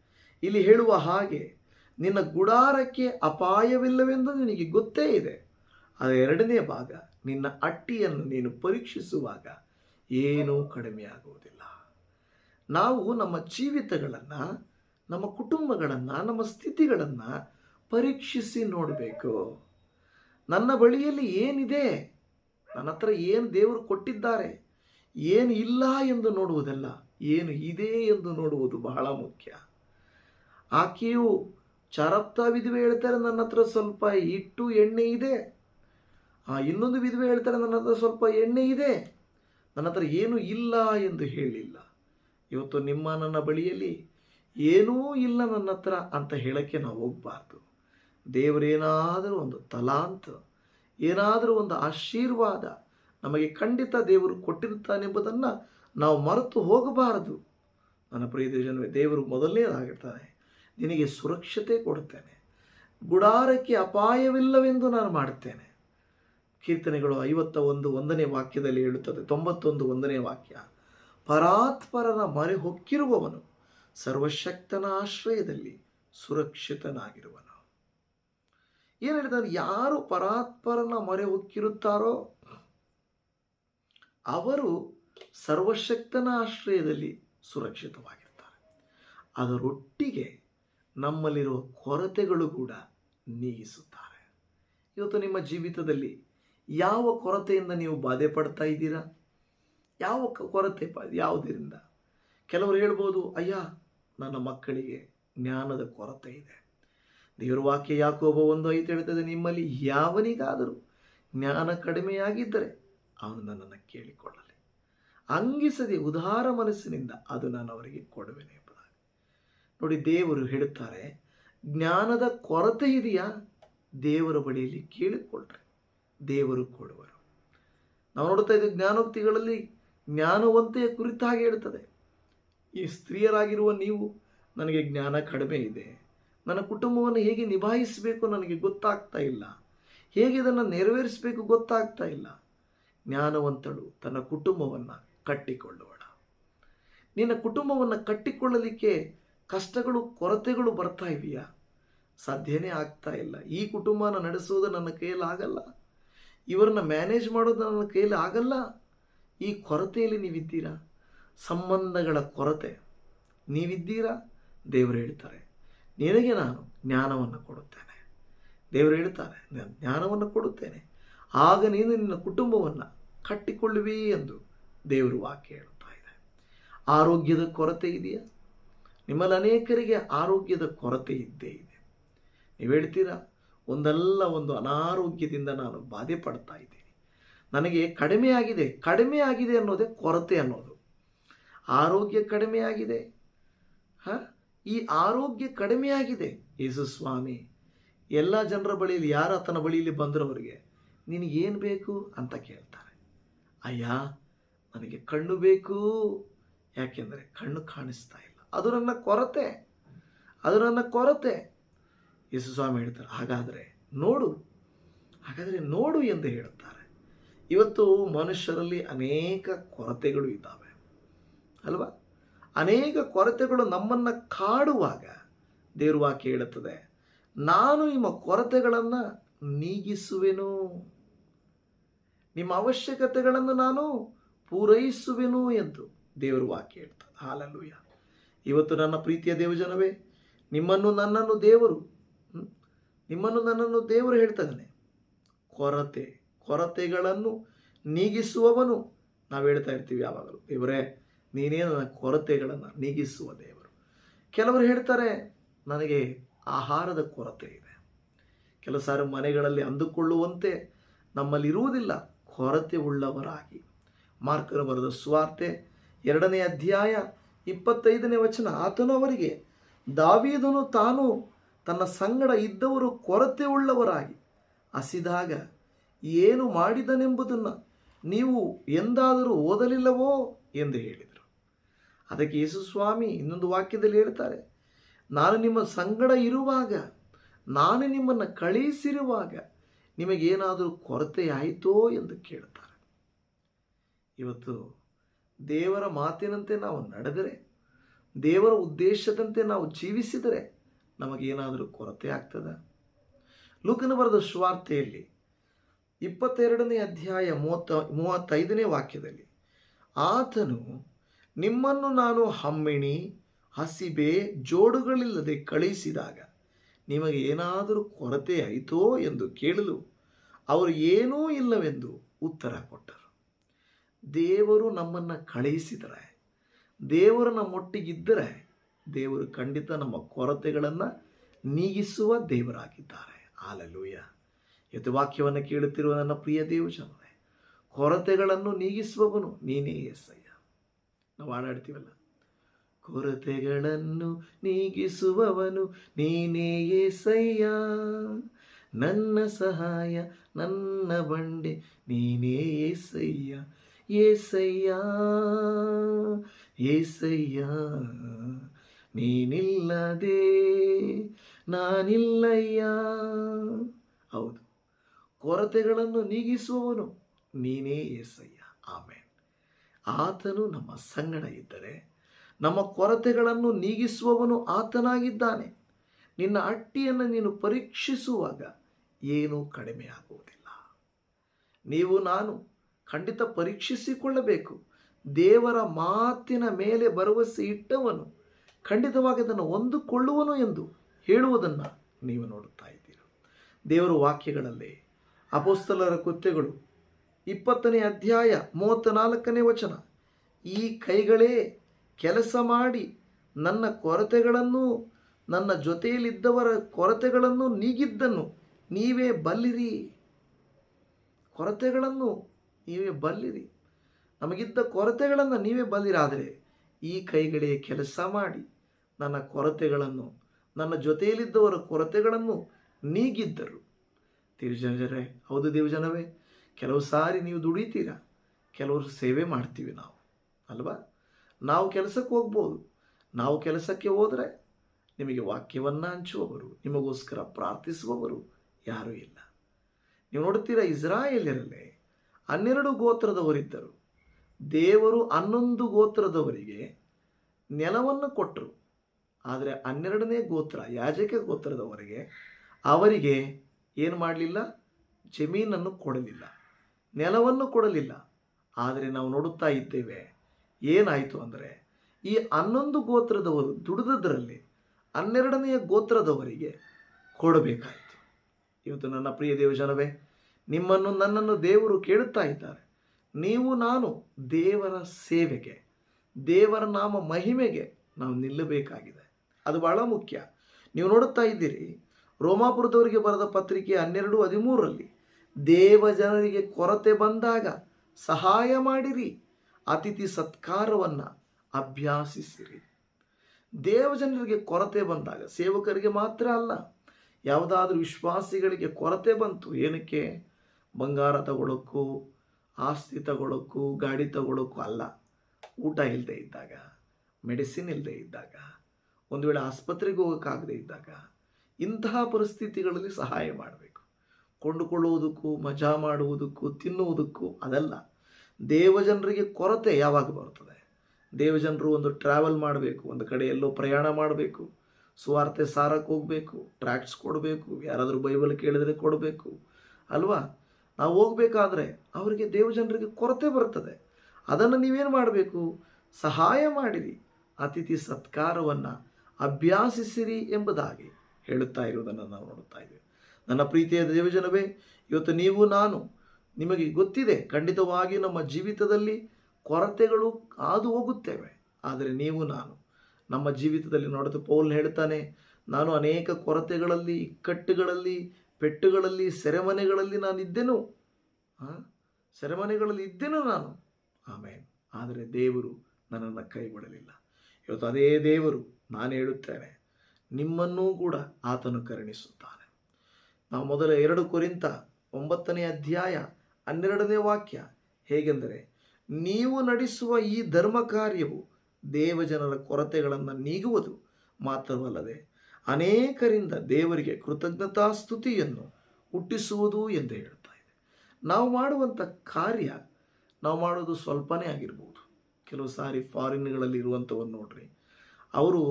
ಇಲ್ಲಿ ಹೇಳುವ ಹಾಗೆ, ನಿನ್ನ ಗುಡಾರಕ್ಕೆ ಅಪಾಯವಿಲ್ಲವೆಂದು ನಿನಗೆ ಗೊತ್ತೇ ಇದೆ. ಅದರ ಎರಡನೇ ಭಾಗ, ನಿನ್ನ ಅಟ್ಟಿಯನ್ನು ನೀನು ಪರೀಕ್ಷಿಸುವಾಗ ಏನೂ ಕಡಿಮೆಯಾಗುವುದಿಲ್ಲ ನಾವು ನಮ್ಮ ಜೀವಿತಗಳನ್ನು, ನಮ್ಮ ಕುಟುಂಬಗಳನ್ನು, ನಮ್ಮ ಸ್ಥಿತಿಗಳನ್ನು ಪರೀಕ್ಷಿಸಿ ನೋಡಬೇಕು. ನನ್ನ ಬಳಿಯಲ್ಲಿ ಏನಿದೆ? ನನ್ನ ಹತ್ರ ಏನು ದೇವರು ಕೊಟ್ಟಿದ್ದಾರೆ? ಏನು ಇಲ್ಲ ಎಂದು ನೋಡುವುದಲ್ಲ, ಏನು ಇದೆ ಎಂದು ನೋಡುವುದು ಬಹಳ ಮುಖ್ಯ. ಆಕೆಯು ಚಾರಪ್ತ ವಿಧವೆ ಹೇಳ್ತಾರೆ, ನನ್ನ ಹತ್ರ ಸ್ವಲ್ಪ ಇಟ್ಟು ಎಣ್ಣೆ ಇದೆ. ಆ ಇನ್ನೊಂದು ವಿಧವೆ ಹೇಳ್ತಾರೆ, ನನ್ನ ಹತ್ರ ಸ್ವಲ್ಪ ಎಣ್ಣೆ ಇದೆ. ನನ್ನ ಹತ್ರ ಏನೂ ಇಲ್ಲ ಎಂದು ಹೇಳಿಲ್ಲ. ಇವತ್ತು ನಿಮ್ಮ ನನ್ನ ಬಳಿಯಲ್ಲಿ ಏನೂ ಇಲ್ಲ ನನ್ನ ಹತ್ರ ಅಂತ ಹೇಳೋಕ್ಕೆ ನಾವು ಹೋಗಬಾರ್ದು. ದೇವರೇನಾದರೂ ಒಂದು ತಲಾಂತ, ಏನಾದರೂ ಒಂದು ಆಶೀರ್ವಾದ ನಮಗೆ ಖಂಡಿತ ದೇವರು ಕೊಟ್ಟಿರುತ್ತಾನೆಂಬುದನ್ನು ನಾವು ಮರೆತು ಹೋಗಬಾರದು. ನನ್ನ ಪ್ರೀತಿ ಜನವೇ ದೇವರು ಮೊದಲನೇದಾಗಿರ್ತಾನೆ. ನಿನಗೆ ಸುರಕ್ಷತೆ ಕೊಡುತ್ತೇನೆ. ಗುಡಾರಕ್ಕೆ ಅಪಾಯವಿಲ್ಲವೆಂದು ನಾನು ಮಾಡುತ್ತೇನೆ. ಕೀರ್ತನೆಗಳು ಐವತ್ತ ಒಂದು ಒಂದನೇ ವಾಕ್ಯದಲ್ಲಿ ಹೇಳುತ್ತದೆ. ತೊಂಬತ್ತೊಂದು ಒಂದನೇ ವಾಕ್ಯ. ಪರಾತ್ಪರನ ಮರೆ ಹೊಕ್ಕಿರುವವನು ಸರ್ವಶಕ್ತನ ಆಶ್ರಯದಲ್ಲಿ ಸುರಕ್ಷಿತನಾಗಿರುವನು. ಏನು ಹೇಳ್ತಾರೆ? ಯಾರು ಪರಾತ್ಪರನ ಮರೆ ಹೊಕ್ಕಿರುತ್ತಾರೋ ಅವರು ಸರ್ವಶಕ್ತನ ಆಶ್ರಯದಲ್ಲಿ ಸುರಕ್ಷಿತವಾಗಿರ್ತಾರೆ. ಅದರೊಟ್ಟಿಗೆ ನಮ್ಮಲ್ಲಿರುವ ಕೊರತೆಗಳು ಕೂಡ ನೀಗಿಸುತ್ತಾರೆ. ಇವತ್ತು ನಿಮ್ಮ ಜೀವಿತದಲ್ಲಿ ಯಾವ ಕೊರತೆಯಿಂದ ನೀವು ಬಾಧೆ ಪಡ್ತಾ ಇದ್ದೀರಾ? ಯಾವ ಕೊರತೆ ಯಾವುದರಿಂದ? ಕೆಲವರು ಹೇಳ್ಬೋದು, ಅಯ್ಯ, ನನ್ನ ಮಕ್ಕಳಿಗೆ ಜ್ಞಾನದ ಕೊರತೆ ಇದೆ. ದೇವರ ವಾಕ್ಯ ಯಾಕೋಬ ಒಂದು ಐತೆ ಹೇಳ್ತದೆ, ನಿಮ್ಮಲ್ಲಿ ಯಾವನಿಗಾದರೂ ಜ್ಞಾನ ಕಡಿಮೆಯಾಗಿದ್ದರೆ ಅವನು ನನ್ನನ್ನು ಕೇಳಿಕೊಳ್ಳಲಿ. ಅಂಗಿಸದೆ ಉದಾರ ಮನಸ್ಸಿನಿಂದ ಅದು ನಾನು ಅವರಿಗೆ ಕೊಡುವೆನೆ ಎಂಬುದಾಗಿ. ನೋಡಿ, ದೇವರು ಹೇಳುತ್ತಾರೆ, ಜ್ಞಾನದ ಕೊರತೆ ಇದೆಯಾ? ದೇವರ ಬಳಿಯಲ್ಲಿ ಕೇಳಿಕೊಳ್ಳ್ರಿ. ದೇವರು ಕೊಡುವರು. ನಾವು ನೋಡ್ತಾ ಇದ್ದೀವಿ ಜ್ಞಾನೋಕ್ತಿಗಳಲ್ಲಿ ಜ್ಞಾನವಂತೆಯ ಕುರಿತಾಗಿ ಹೇಳ್ತದೆ ಈ ಸ್ತ್ರೀಯರಾಗಿರುವ ನೀವು, ನನಗೆ ಜ್ಞಾನ ಕಡಿಮೆ ಇದೆ. ನನ್ನ ಕುಟುಂಬವನ್ನು ಹೇಗೆ ನಿಭಾಯಿಸಬೇಕು ನನಗೆ ಗೊತ್ತಾಗ್ತಾ ಇಲ್ಲ. ಹೇಗೆ ಇದನ್ನು ನೆರವೇರಿಸಬೇಕು ಗೊತ್ತಾಗ್ತಾ ಇಲ್ಲ. ಜ್ಞಾನವಂತಳು ತನ್ನ ಕುಟುಂಬವನ್ನು ಕಟ್ಟಿಕೊಳ್ಳುವಳ. ನಿನ್ನ ಕುಟುಂಬವನ್ನು ಕಟ್ಟಿಕೊಳ್ಳಲಿಕ್ಕೆ ಕಷ್ಟಗಳು, ಕೊರತೆಗಳು ಬರ್ತಾ ಇದೆಯಾ ಸಾಧ್ಯನೇ ಆಗ್ತಾ ಇಲ್ಲ. ಈ ಕುಟುಂಬನ ನಡೆಸುವುದು ನನ್ನ ಕೈಯಲ್ಲಿ ಆಗಲ್ಲ ಇವರನ್ನ ಮ್ಯಾನೇಜ್ ಮಾಡೋದು ನನ್ನ ಕೈಯಲ್ಲಿ ಆಗಲ್ಲ. ಈ ಕೊರತೆಯಲ್ಲಿ ನೀವಿದ್ದೀರಾ? ಸಂಬಂಧಗಳ ಕೊರತೆ. ನೀವಿದ್ದೀರಾ? ದೇವರು ಹೇಳ್ತಾರೆ. ನಿನಗೆ ನಾನು ಜ್ಞಾನವನ್ನು ಕೊಡುತ್ತೇನೆ. ದೇವರು ಹೇಳ್ತಾರೆ, ನಾನು ಜ್ಞಾನವನ್ನು ಕೊಡುತ್ತೇನೆ. ಆಗ ನೀನು ನಿನ್ನ ಕುಟುಂಬವನ್ನು ಕಟ್ಟಿಕೊಳ್ಳುವೆ ಎಂದು ದೇವರು ವಾಕ್ಯ ಹೇಳುತ್ತಾ ಇದೆ. ಆರೋಗ್ಯದ ಕೊರತೆ ಇದೆಯಾ? ನಿಮ್ಮಲ್ಲಿ ಅನೇಕರಿಗೆ ಆರೋಗ್ಯದ ಕೊರತೆ ಇದ್ದೇ ಇದೆ. ನೀವು ಹೇಳ್ತೀರಾ? ಒಂದಲ್ಲ ಒಂದು ಅನಾರೋಗ್ಯದಿಂದ ನಾನು ಬಾಧೆ ಪಡ್ತಾ ಇದ್ದೀನಿ. ನನಗೆ ಕಡಿಮೆ ಆಗಿದೆ ಕಡಿಮೆ ಆಗಿದೆ ಅನ್ನೋದೇ ಕೊರತೆ ಅನ್ನೋದು. ಆರೋಗ್ಯ ಕಡಿಮೆ ಆಗಿದೆ. ಹಾಂ? ಈ ಆರೋಗ್ಯ ಕಡಿಮೆ ಆಗಿದೆ. ಯೇಸು ಸ್ವಾಮಿ, ಎಲ್ಲ ಜನರ ಬಳಿಯಲ್ಲಿ ಯಾರು ಆತನ ಬಳಿಯಲ್ಲಿ ಬಂದರವರಿಗೆ ನಿನಗೇನು ಬೇಕು ಅಂತ ಕೇಳ್ತಾರೆ. ಅಯ್ಯ, ನನಗೆ ಕಣ್ಣು ಬೇಕು. ಯಾಕೆಂದರೆ ಕಣ್ಣು ಕಾಣಿಸ್ತಾ ಇಲ್ಲ. ಅದು ನನ್ನ ಕೊರತೆ. ಅದು ನನ್ನ ಕೊರತೆ. ಯೇಸು ಸ್ವಾಮಿ ಹೇಳ್ತಾರೆ, ಹಾಗಾದರೆ ನೋಡು ಹಾಗಾದರೆ ನೋಡು ಎಂದು ಹೇಳುತ್ತಾರೆ. ಇವತ್ತು ಮನುಷ್ಯರಲ್ಲಿ ಅನೇಕ ಕೊರತೆಗಳು ಇದ್ದಾವೆ, ಅಲ್ವಾ? ಅನೇಕ ಕೊರತೆಗಳು ನಮ್ಮನ್ನು ಕಾಡುವಾಗ ದೇವ್ರ ವಾಕ್ಯ ಹೇಳುತ್ತದೆ, ನಾನು ನಿಮ್ಮ ಕೊರತೆಗಳನ್ನು ನೀಗಿಸುವೆನು, ನಿಮ್ಮ ಅವಶ್ಯಕತೆಗಳನ್ನು ನಾನು ಪೂರೈಸುವೆನು ಎಂದು ದೇವರು ವಾಕ್ಯ ಹೇಳ್ತಾರೆ ಹಾಲಲ್ಲೂಯ್ಯ ಇವತ್ತು ನನ್ನ ಪ್ರೀತಿಯ ದೇವಜನವೇ, ನಿಮ್ಮನ್ನು ನನ್ನನ್ನು ದೇವರು? ನಿಮ್ಮನ್ನು ನನ್ನನ್ನು ದೇವರು ಹೇಳ್ತಾನೆ. ಕೊರತೆ, ಕೊರತೆಗಳನ್ನು ನೀಗಿಸುವವನು ನಾವು ಹೇಳ್ತಾ ಇರ್ತೀವಿ ಯಾವಾಗಲೂ. ದೇವರೇ, ನೀನೇ ನನ್ನ ಕೊರತೆಗಳನ್ನು ನೀಗಿಸುವ ದೇವರು. ಕೆಲವರು ಹೇಳ್ತಾರೆ, ನನಗೆ ಆಹಾರದ ಕೊರತೆ ಇದೆ. ಕೆಲವು ಸಾರಿ ಮನೆಗಳಲ್ಲಿ ಅಂದುಕೊಳ್ಳುವಂತೆ ನಮ್ಮಲ್ಲಿರುವುದಿಲ್ಲ, ಕೊರತೆ ಉಳ್ಳವರಾಗಿ. ಮಾರ್ಕರು ಬರೆದ ಸ್ವಾರ್ತೆ ಎರಡನೇ ಅಧ್ಯಾಯ ಇಪ್ಪತ್ತೈದನೇ ವಚನ. ಆತನು ಅವರಿಗೆ, ದಾವಿದನು ತಾನು ತನ್ನ ಸಂಗಡ ಇದ್ದವರು ಕೊರತೆ ಉಳ್ಳವರಾಗಿ. ಹಸಿದಾಗ ಏನು ಮಾಡಿದನೆಂಬುದನ್ನು ನೀವು ಎಂದಾದರೂ ಓದಲಿಲ್ಲವೋ ಎಂದು ಹೇಳಿದರು. ಅದಕ್ಕೆ ಯೇಸು ಸ್ವಾಮಿ ಇನ್ನೊಂದು ವಾಕ್ಯದಲ್ಲಿ ಹೇಳ್ತಾರೆ, ನಾನು ನಿಮ್ಮ ಸಂಗಡ ಇರುವಾಗ, ನಾನು ನಿಮ್ಮನ್ನು ಕಳುಹಿಸಿರುವಾಗ ನಿಮಗೇನಾದರೂ ಕೊರತೆಯಾಯಿತೋ ಎಂದು ಕೇಳುತ್ತಾರೆ. ಇವತ್ತು ದೇವರ ಮಾತಿನಂತೆ ನಾವು ನಡೆದರೆ, ದೇವರ ಉದ್ದೇಶದಂತೆ ನಾವು ಜೀವಿಸಿದರೆ ನಮಗೇನಾದರೂ ಕೊರತೆ ಆಗ್ತದ? ಲೂಕನ ಬರೆದ ಸ್ವಾರ್ಥೆಯಲ್ಲಿ ಇಪ್ಪತ್ತೆರಡನೇ ಅಧ್ಯಾಯ ಮೂವತ್ತ, ಮೂವತ್ತೈದನೇ ವಾಕ್ಯದಲ್ಲಿ, ಆತನು, ನಿಮ್ಮನ್ನು ನಾನು ಹಮ್ಮಿಣಿ, ಹಸಿಬೆ, ಜೋಡುಗಳಿಲ್ಲದೆ ಕಳಿಸಿದಾಗ ನಿಮಗೆ ಏನಾದರೂ ಕೊರತೆ ಆಯಿತೋ ಎಂದು ಕೇಳಲು ಅವರು ಏನೂ ಇಲ್ಲವೆಂದು ಉತ್ತರ ಕೊಟ್ಟರು. ದೇವರು ನಮ್ಮನ್ನು ಕಳುಹಿಸಿದರೆ, ದೇವರು ನಮ್ಮೊಟ್ಟಿಗಿದ್ದರೆ ದೇವರು ಖಂಡಿತ ನಮ್ಮ ಕೊರತೆಗಳನ್ನು ನೀಗಿಸುವ ದೇವರಾಗಿದ್ದಾರೆ. ಆಲಲೂಯ ಇವತ್ತು ವಾಕ್ಯವನ್ನು ಕೇಳುತ್ತಿರುವ ನನ್ನ ಪ್ರಿಯ ದೇವಜನರೇ ಕೊರತೆಗಳನ್ನು ನೀಗಿಸುವವನು ನೀನೇ ಎಸ್ಸಯ್ಯ ನಾವು ಹಾಡಾಡ್ತೀವಲ್ಲ, ಕೊರತೆಗಳನ್ನು ನೀಗಿಸುವವನು ನೀನೇ ಎಸಯ್ಯ ನನ್ನ ಸಹಾಯ, ನನ್ನ ಬಂಡೆ ನೀನೇ ಏಸಯ್ಯ ಏಸಯ್ಯ ಏಸಯ್ಯ ನೀನಿಲ್ಲದೆ ನಾನಿಲ್ಲಯ್ಯ. ಹೌದು. ಕೊರತೆಗಳನ್ನು ನೀಗಿಸುವವನು ನೀನೇ ಏಸಯ್ಯ. ಆಮೇಲೆ ಆತನು ನಮ್ಮ ಸಂಗಡ ಇದ್ದರೆ ನಮ್ಮ ಕೊರತೆಗಳನ್ನು ನೀಗಿಸುವವನು ಆತನಾಗಿದ್ದಾನೆ. ನಿನ್ನ ಅಟ್ಟಿಯನ್ನು ನೀನು ಪರೀಕ್ಷಿಸುವಾಗ ಏನೂ ಕಡಿಮೆ ಆಗುವುದಿಲ್ಲ. ನೀವು ನಾನು ಖಂಡಿತ ಪರೀಕ್ಷಿಸಿಕೊಳ್ಳಬೇಕು. ದೇವರ ಮಾತಿನ ಮೇಲೆ ಭರವಸೆ ಇಟ್ಟವನು ಖಂಡಿತವಾಗಿ ಅದನ್ನು ಹೊಂದಿಕೊಳ್ಳುವನು ಎಂದು ಹೇಳುವುದನ್ನು ನೀವು ನೋಡುತ್ತಾ ಇದ್ದೀರಿ. ದೇವರ ವಾಕ್ಯಗಳಲ್ಲಿ ಅಪೋಸ್ತಲರ ಕೃತ್ಯಗಳು ಇಪ್ಪತ್ತನೇ ಅಧ್ಯಾಯ ಮೂವತ್ತ ನಾಲ್ಕನೇ ವಚನ, ಈ ಕೈಗಳೇ ಕೆಲಸ ಮಾಡಿ ನನ್ನ ಕೊರತೆಗಳನ್ನು ನನ್ನ ಜೊತೆಯಲ್ಲಿದ್ದವರ ಕೊರತೆಗಳನ್ನು ನೀಗಿದ್ದನ್ನು ನೀವೇ ಬಲ್ಲಿರಿ. ಕೊರತೆಗಳನ್ನು ನೀವೇ ಬಲ್ಲಿರಿ. ನಮಗಿದ್ದ ಕೊರತೆಗಳನ್ನು ನೀವೇ ಬಲ್ಲಿರಾದರೆ ಈ ಕೈಗಳೇ ಕೆಲಸ ಮಾಡಿ ನನ್ನ ಕೊರತೆಗಳನ್ನು, ನನ್ನ ಜೊತೆಯಲ್ಲಿದ್ದವರ ಕೊರತೆಗಳನ್ನು ನೀಗಿದ್ದರು. ದೇವಜನರೇ ಹೌದು ದೇವಜನವೇ ಕೆಲವು ಸಾರಿ ನೀವು ದುಡಿತೀರಾ? ಕೆಲವರು ಸೇವೆ ಮಾಡ್ತೀವಿ ನಾವು, ಅಲ್ವಾ? ನಾವು ಕೆಲಸಕ್ಕೆ ಹೋಗ್ಬೋದು. ನಾವು ಕೆಲಸಕ್ಕೆ ಹೋದರೆ ನಿಮಗೆ ವಾಕ್ಯವನ್ನು ಹಂಚುವವರು, ನಿಮಗೋಸ್ಕರ ಪ್ರಾರ್ಥಿಸುವವರು ಯಾರೂ ಇಲ್ಲ. ನೀವು ನೋಡ್ತೀರಾ ಇಸ್ರಾಯೇಲರಲ್ಲೇ ಹನ್ನೆರಡು ಗೋತ್ರದವರಿದ್ದರು. ದೇವರು ಹನ್ನೊಂದು ಗೋತ್ರದವರಿಗೆ ನೆಲವನ್ನು ಕೊಟ್ಟರು. ಆದರೆ ಹನ್ನೆರಡನೇ ಗೋತ್ರ, ಯಾಜಕ ಗೋತ್ರದವರಿಗೆ ಅವರಿಗೆ ಏನು ಮಾಡಲಿಲ್ಲ? ಜಮೀನನ್ನು ಕೊಡಲಿಲ್ಲ. ನೆಲವನ್ನು ಕೊಡಲಿಲ್ಲ. ಆದರೆ ನಾವು ನೋಡುತ್ತಾ ಇದ್ದೇವೆ, ಏನಾಯಿತು ಅಂದರೆ ಈ ಹನ್ನೊಂದು ಗೋತ್ರದವರು ದುಡಿದದರಲ್ಲಿ ಹನ್ನೆರಡನೆಯ ಗೋತ್ರದವರಿಗೆ ಕೊಡಬೇಕಾಯಿತು. ಇವತ್ತು ನನ್ನ ಪ್ರಿಯ ದೇವಜನವೇ, ನಿಮ್ಮನ್ನು ನನ್ನನ್ನು ದೇವರು ಕೇಳುತ್ತಾ ಇದ್ದಾರೆ. ನೀವು, ನಾನು ದೇವರ ಸೇವೆಗೆ, ದೇವರ ನಾಮ ಮಹಿಮೆಗೆ ನಾವು ನಿಲ್ಲಬೇಕಾಗಿದೆ. ಅದು ಬಹಳ ಮುಖ್ಯ. ನೀವು ನೋಡುತ್ತಾ ಇದ್ದೀರಿ, ರೋಮಾಪುರದವರಿಗೆ ಬರೆದ ಪತ್ರಿಕೆ ಹನ್ನೆರಡು, ಹದಿಮೂರರಲ್ಲಿ, ದೇವ ಜನರಿಗೆ ಕೊರತೆ ಬಂದಾಗ ಸಹಾಯ ಮಾಡಿರಿ, ಅತಿಥಿ ಸತ್ಕಾರವನ್ನು ಅಭ್ಯಾಸಿಸಿರಿ. ದೇವಜನರಿಗೆ ಕೊರತೆ ಬಂದಾಗ, ಸೇವಕರಿಗೆ ಮಾತ್ರ ಅಲ್ಲ, ಯಾವುದಾದ್ರೂ ವಿಶ್ವಾಸಿಗಳಿಗೆ ಕೊರತೆ ಬಂತು, ಏನಕ್ಕೆ? ಬಂಗಾರ ತಗೊಳ್ಳೋಕ್ಕೂ ಆಸ್ತಿ ತಗೊಳ್ಳೋಕ್ಕೂ ಗಾಡಿ ತಗೊಳ್ಳೋಕ್ಕೂ ಅಲ್ಲ, ಊಟ ಇಲ್ಲದೆ ಇದ್ದಾಗ, ಮೆಡಿಸಿನ್ ಇಲ್ಲದೆ ಇದ್ದಾಗ ಒಂದು ವೇಳೆ ಆಸ್ಪತ್ರೆಗೆ ಹೋಗೋಕ್ಕಾಗದೇ ಇದ್ದಾಗ ಇಂತಹ ಪರಿಸ್ಥಿತಿಗಳಲ್ಲಿ ಸಹಾಯ ಮಾಡಬೇಕು. ಕೊಂಡುಕೊಳ್ಳುವುದಕ್ಕೂ, ಮಜಾ ಮಾಡುವುದಕ್ಕೂ, ತಿನ್ನುವುದಕ್ಕೂ ಅದಲ್ಲ. ದೇವಜನರಿಗೆ ಕೊರತೆ ಯಾವಾಗ ಬರ್ತದೆ ದೇವಜನರು ಒಂದು ಟ್ರಾವೆಲ್ ಮಾಡಬೇಕು, ಒಂದು ಕಡೆ ಎಲ್ಲೋ ಪ್ರಯಾಣ ಮಾಡಬೇಕು, ಸುವಾರ್ತೆ ಸಾರಕ್ಕೆ ಹೋಗಬೇಕು ಟ್ರ್ಯಾಕ್ಟ್ಸ್ ಕೊಡಬೇಕು, ಯಾರಾದರೂ ಬೈಬಲ್ ಕೇಳಿದರೆ ಕೊಡಬೇಕು, ಅಲ್ವಾ? ನಾವು ಹೋಗಬೇಕಾದ್ರೆ ಅವರಿಗೆ ದೇವಜನರಿಗೆ ಕೊರತೆ ಬರ್ತದೆ ಅದನ್ನು ನೀವೇನು ಮಾಡಬೇಕು? ಸಹಾಯ ಮಾಡಿರಿ. ಅತಿಥಿ ಸತ್ಕಾರವನ್ನು ಅಭ್ಯಾಸಿಸಿರಿ ಎಂಬುದಾಗಿ ಹೇಳುತ್ತಾ ಇರುವುದನ್ನು ನಾವು ನೋಡುತ್ತಾ ಇದ್ದೇವೆ. ನನ್ನ ಪ್ರೀತಿಯ ದೇವಜನವೇ, ಇವತ್ತು ನೀವು, ನಾನು, ನಿಮಗೆ ಗೊತ್ತಿದೆ, ಖಂಡಿತವಾಗಿ ನಮ್ಮ ಜೀವಿತದಲ್ಲಿ ಕೊರತೆಗಳು ಹಾದು ಹೋಗುತ್ತೇವೆ. ಆದರೆ ನೀವು, ನಾನು, ನಮ್ಮ ಜೀವಿತದಲ್ಲಿ ನೋಡಿದ ಪೌಲ್ ಹೇಳ್ತಾನೆ, ನಾನು ಅನೇಕ ಕೊರತೆಗಳಲ್ಲಿ, ಇಕ್ಕಟ್ಟುಗಳಲ್ಲಿ, ಪೆಟ್ಟುಗಳಲ್ಲಿ, ಸೆರೆಮನೆಗಳಲ್ಲಿ ನಾನು ಇದ್ದೆನು? ಸೆರೆಮನೆಗಳಲ್ಲಿ ಇದ್ದೆನು ನಾನು. ಆಮೇಲೆ ಆದರೆ ದೇವರು ನನ್ನನ್ನು ಕೈ ಬಿಡಲಿಲ್ಲ ಇವತ್ತು ಅದೇ ದೇವರು ನಾನು ಹೇಳುತ್ತೇನೆ, ನಿಮ್ಮನ್ನೂ ಕೂಡ ಆತನು ಕರುಣಿಸುತ್ತಾನೆ. ನಾವು ಮೊದಲ ಎರಡು ಕುರಿತ ಒಂಬತ್ತನೇ ಅಧ್ಯಾಯ ಹನ್ನೆರಡನೇ ವಾಕ್ಯ ಹೇಗೆಂದರೆ, ನೀವು ನಡೆಸುವ ಈ ಧರ್ಮ ಕಾರ್ಯವು ದೇವಜನರ ಕೊರತೆಗಳನ್ನು ನೀಗುವುದು ಮಾತ್ರವಲ್ಲದೆ ಅನೇಕರಿಂದ ದೇವರಿಗೆ ಕೃತಜ್ಞತಾ ಸ್ತುತಿಯನ್ನು ಹುಟ್ಟಿಸುವುದು ಎಂದು ಹೇಳುತ್ತಾ ಇದೆ. ನಾವು ಮಾಡುವಂಥ ಕಾರ್ಯ, ನಾವು ಮಾಡೋದು ಸ್ವಲ್ಪನೇ ಆಗಿರ್ಬೋದು. ಕೆಲವು ಸಾರಿ ಫಾರಿನ್ಗಳಲ್ಲಿ ಇರುವಂಥವನ್ನು ನೋಡ್ರಿ. ಅವರು